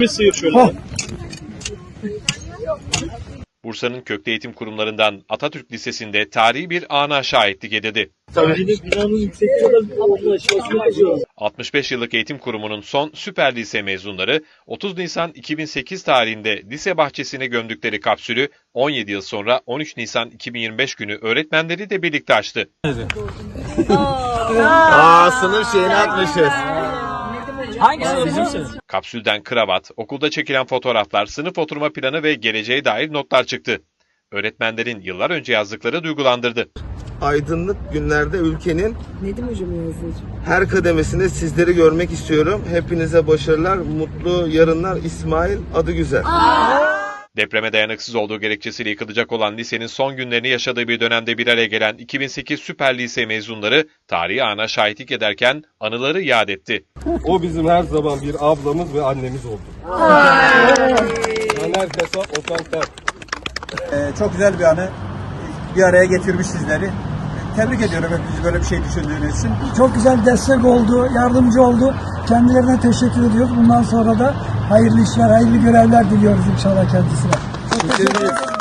Bir sıyır şöyle. Bursa'nın köklü eğitim kurumlarından Atatürk Lisesi'nde tarihi bir ana şahitlik edildi. Bir de binanın yüksekliği olan aşağısına kazıyor. 65 yıllık eğitim kurumunun son süper lise mezunları 30 Nisan 2008 tarihinde lise bahçesine gömdükleri kapsülü 17 yıl sonra 13 Nisan 2025 günü öğretmenleri de birlikte açtı. Aa sınıf şeyini atmışız. Kapsülden kravat, okulda çekilen fotoğraflar, sınıf oturma planı ve geleceğe dair notlar çıktı. Öğretmenlerin yıllar önce yazdıkları duygulandırdı. Aydınlık günlerde ülkenin Nedim hocam her kademesinde sizleri görmek istiyorum. Hepinize başarılar, mutlu yarınlar. İsmail adı güzel. Depreme dayanıksız olduğu gerekçesiyle yıkılacak olan lisenin son günlerini yaşadığı bir dönemde bir araya gelen 2008 Süper Lise mezunları tarihi ana şahitlik ederken anıları yad etti. O bizim her zaman bir ablamız ve annemiz oldu. Caner Fesat, Okan. Ee, çok güzel bir anı bir araya getirmiş sizleri. Tebrik ediyorum hepinizi böyle bir şey düşündüğünüz için. Çok güzel destek oldu, yardımcı oldu. Kendilerine teşekkür ediyoruz. Bundan sonra da hayırlı işler, hayırlı görevler diliyoruz inşallah kendisine. Çok teşekkür ederim.